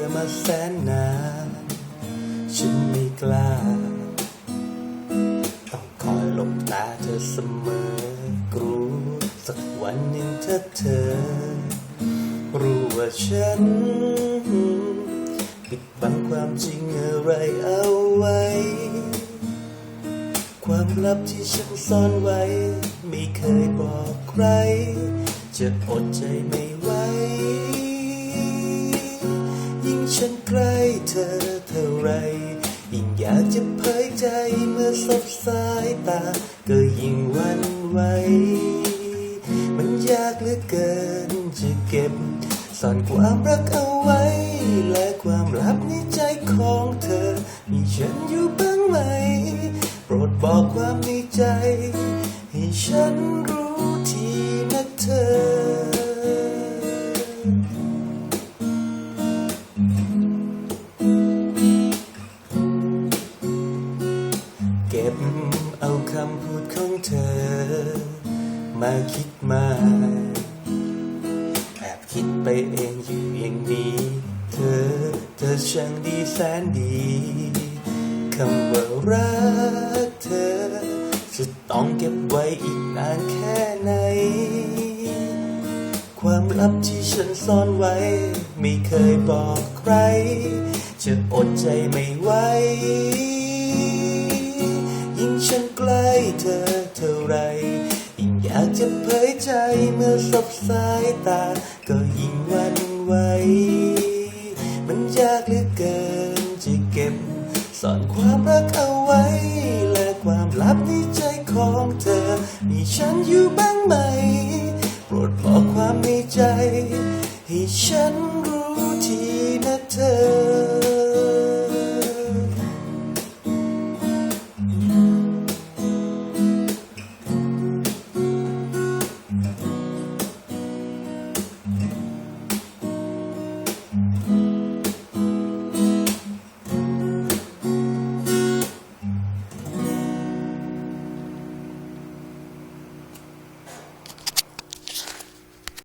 อมาแสนนานฉันไม่กล้า ต้องคอยหลบตาเธอเสมอกรูสักวันหนึ่งถ้าเธอ รู้ว่าฉัน ปิดบังความจริงอะไรเอาไว้ ความลับที่ฉันซ่อนไว้ ไม่เคยบอกใคร จะอดใจไม่ไหว ฉันใกล้เธอเท่าไร ยิ่งอยากจะเผยใจเมื่อสบสายตา ก็ยิ่งวันไหว มันยากเหลือเกินจะเก็บซ่อนความรักเอาไว้ และความลับในใจของเธอ มีฉันอยู่บ้างไหม โปรดบอกความในใจ ให้ฉันรู้ เก็บเอาคำพูดของเธอ มาคิดมาแอบคิดไปเองอยู่อย่างนี้ เธอ เธอช่างดีแสนดีคำว่ารักเธอ จะต้องเก็บไว้อีกนานแค่ไหน ความลับที่ฉันซ่อนไว้ ไม่เคยบอกใคร จะอดใจไม่ไหว ฉันใกล้เธอเท่าไร ยิ่งอยากจะเผยใจเมื่อสบสายตา ก็ยิ่งวันไหว มันยากเหลือเกินจะเก็บซ่อนความรักเอาไว้ และความลับในใจของเธอ มีฉันอยู่บ้างไหม โปรดบอกความในใจ ให้ฉันรู้ทีนะเธอ